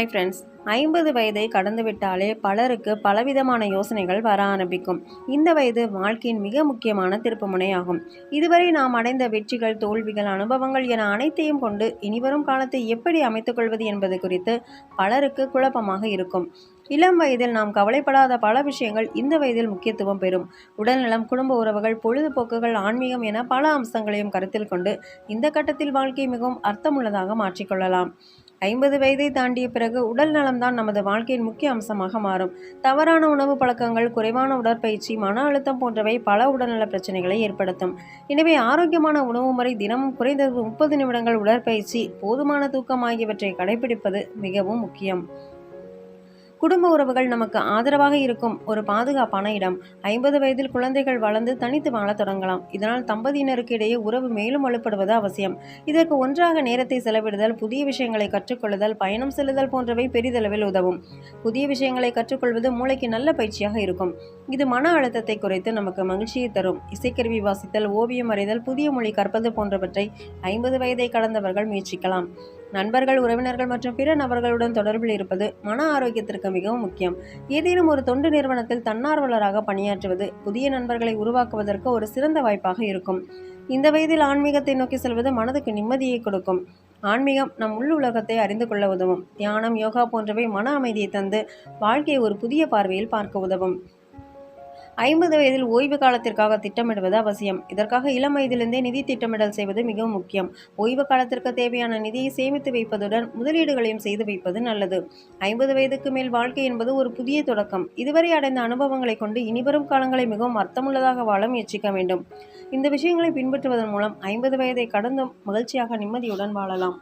Hi friends ஐம்பது வயதை கடந்துவிட்டாலே பலருக்கு பலவிதமான யோசனைகள் வர ஆரம்பிக்கும். இந்த வயது வாழ்க்கையின் மிக முக்கியமான திருப்புமுனையாகும் இதுவரை நாம் அடைந்த வெற்றிகள் தோல்விகள் அனுபவங்கள் என அனைத்தையும் கொண்டு இனிவரும் காலத்தை எப்படி அமைத்துக்கொள்வது என்பது குறித்து பலருக்கு குழப்பமாக இருக்கும். இளம் வயதில் நாம் கவலைப்படாத பல விஷயங்கள் இந்த வயதில் முக்கியத்துவம் பெறும். உடல்நலம் குடும்ப உறவுகள் பொழுதுபோக்குகள் ஆன்மீகம் என பல அம்சங்களையும் கருத்தில் கொண்டு இந்த கட்டத்தில் வாழ்க்கை மிகவும் அர்த்தமுள்ளதாக மாற்றிக்கொள்ளலாம். ஐம்பது வயதை தாண்டிய பிறகு உடல் நலம்தான் நமது வாழ்க்கையின் முக்கிய அம்சமாக மாறும். தவறான உணவு பழக்கங்கள் குறைவான உடற்பயிற்சி மன அழுத்தம் போன்றவை பல உடல்நல பிரச்சனைகளை ஏற்படுத்தும். எனவே ஆரோக்கியமான உணவு முறை தினமும் குறைந்தது முப்பது நிமிடங்கள் உடற்பயிற்சி போதுமான தூக்கம் ஆகியவற்றை கடைபிடிப்பது மிகவும் முக்கியம். குடும்ப உறவுகள் நமக்கு ஆதரவாக இருக்கும் ஒரு பாதுகாப்பான இடம். ஐம்பது வயதில் குழந்தைகள் வளர்ந்து தனித்து வாழத் தொடங்கலாம். இதனால் தம்பதியினருக்கு இடையே உறவு மேலும் வலுப்படுவது அவசியம். இதற்கு ஒன்றாக நேரத்தை செலவிடுதல் புதிய விஷயங்களை கற்றுக்கொள்ளுதல் பயணம் செல்லுதல் போன்றவை பெரிதளவில் உதவும். புதிய விஷயங்களை கற்றுக்கொள்வது மூளைக்கு நல்ல பயிற்சியாக இருக்கும். இது மன அழுத்தத்தை குறைத்து நமக்கு மகிழ்ச்சியை தரும். இசைக்கருவி வாசித்தல் ஓவியம் வரைதல் புதிய மொழி கற்பது போன்றவற்றை ஐம்பது வயதை கடந்தவர்கள் முயற்சிக்கலாம். நண்பர்கள் உறவினர்கள் மற்றும் பிற நபர்களுடன் தொடர்பில் இருப்பது மன ஆரோக்கியத்திற்கு மிகவும் முக்கியம். ஏதேனும் ஒரு தொண்டு நிறுவனத்தில் தன்னார்வலராக பணியாற்றுவது புதிய நண்பர்களை உருவாக்குவதற்கு ஒரு சிறந்த வாய்ப்பாக இருக்கும். இந்த வயதில் ஆன்மீகத்தை நோக்கி செல்வது மனதுக்கு நிம்மதியை கொடுக்கும். ஆன்மீகம் நம் உள் உலகத்தை அறிந்து கொள்ள உதவும். தியானம் யோகா போன்றவை மன அமைதியை தந்து வாழ்க்கையை ஒரு புதிய பார்வையில் பார்க்க உதவும். ஐம்பது வயதில் ஓய்வு காலத்திற்காக திட்டமிடுவது அவசியம். இதற்காக இளம் வயதிலிருந்தே நிதி திட்டமிடல் செய்வது மிகவும் முக்கியம். ஓய்வு காலத்திற்கு தேவையான நிதியை சேமித்து வைப்பதுடன் முதலீடுகளையும் செய்து வைப்பது நல்லது. ஐம்பது வயதுக்கு மேல் வாழ்க்கை என்பது ஒரு புதிய தொடக்கம். இதுவரை அடைந்த அனுபவங்களை கொண்டு இனிவரும் காலங்களை மிகவும் அர்த்தமுள்ளதாக வாழ முயற்சிக்க வேண்டும். இந்த விஷயங்களை பின்பற்றுவதன் மூலம் ஐம்பது வயதை கடந்தும் மகிழ்ச்சியாக நிம்மதியுடன் வாழலாம்.